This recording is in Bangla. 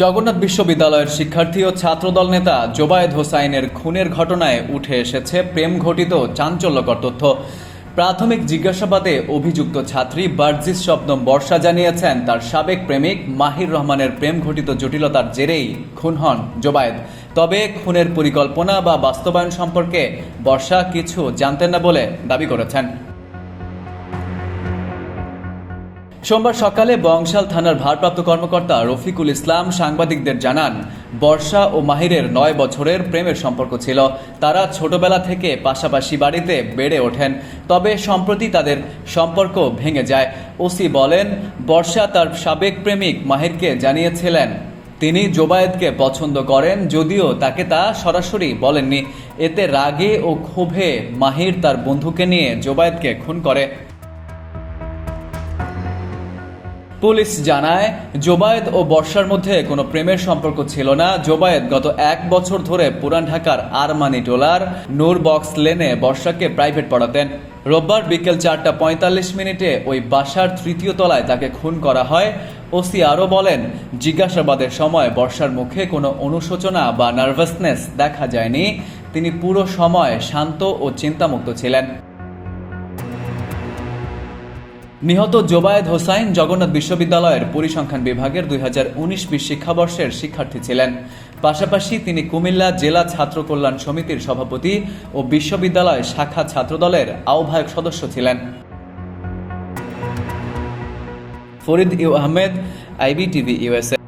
জগন্নাথ বিশ্ববিদ্যালয়ের শিক্ষার্থী ও ছাত্রদল নেতা জোবায়েদ হোসাইনের খুনের ঘটনায় উঠে এসেছে প্রেম ঘটিত চাঞ্চল্যকর তথ্য। প্রাথমিক জিজ্ঞাসাবাদে অভিযুক্ত ছাত্রী বার্জিস শবনম বর্ষা জানিয়েছেন, তার সাবেক প্রেমিক মাহির রহমানের প্রেম ঘটিত জটিলতার জেরেই খুন হন জোবায়েদ। তবে খুনের পরিকল্পনা বা বাস্তবায়ন সম্পর্কে বর্ষা কিছু জানতেন না বলে দাবি করেছেন। সোমবার সকালে বংশাল থানার ভারপ্রাপ্ত কর্মকর্তা রফিকুল ইসলাম সাংবাদিকদের জানান, বর্ষা ও মাহিরের নয় বছরের প্রেমের সম্পর্ক ছিল। তারা ছোটবেলা থেকে পাশাপাশি বাড়িতে বেড়ে ওঠেন, তবে সম্প্রতি তাদের সম্পর্ক ভেঙে যায়। ওসি বলেন, বর্ষা তার সাবেক প্রেমিক মাহিরকে জানিয়েছিলেন, তিনি জোবায়েদকে পছন্দ করেন, যদিও তাকে তা সরাসরি বলেননি। এতে রাগে ও ক্ষোভে মাহির তার বন্ধুকে নিয়ে জোবায়েদকে খুন করে। পুলিশ জানায়, জোবায়েদ ও বর্ষার মধ্যে কোনো প্রেমের সম্পর্ক ছিল না। জোবায়েদ গত এক বছর ধরে পুরান ঢাকার আরমানি টোলার নূর বক্স লেনে বর্ষাকে প্রাইভেট পড়াতেন। রোববার বিকেল চারটা পঁয়তাল্লিশ মিনিটে ওই বাসার তৃতীয় তলায় তাকে খুন করা হয়। ওসি আরও বলেন, জিজ্ঞাসাবাদের সময় বর্ষার মুখে কোনো অনুশোচনা বা নার্ভাসনেস দেখা যায়নি। তিনি পুরো সময় শান্ত ও চিন্তামুক্ত ছিলেন। নিহত জোবায়েদ হোসাইন জগন্নাথ বিশ্ববিদ্যালয়ের পরিসংখ্যান বিভাগের দুই হাজার উনিশ বিশ শিক্ষাবর্ষের শিক্ষার্থী ছিলেন। পাশাপাশি তিনি কুমিল্লা জেলা ছাত্র কল্যাণ সমিতির সভাপতি ও বিশ্ববিদ্যালয় শাখা ছাত্রদলের আহ্বায়ক সদস্য ছিলেন। Farid U Ahmed IB TV USA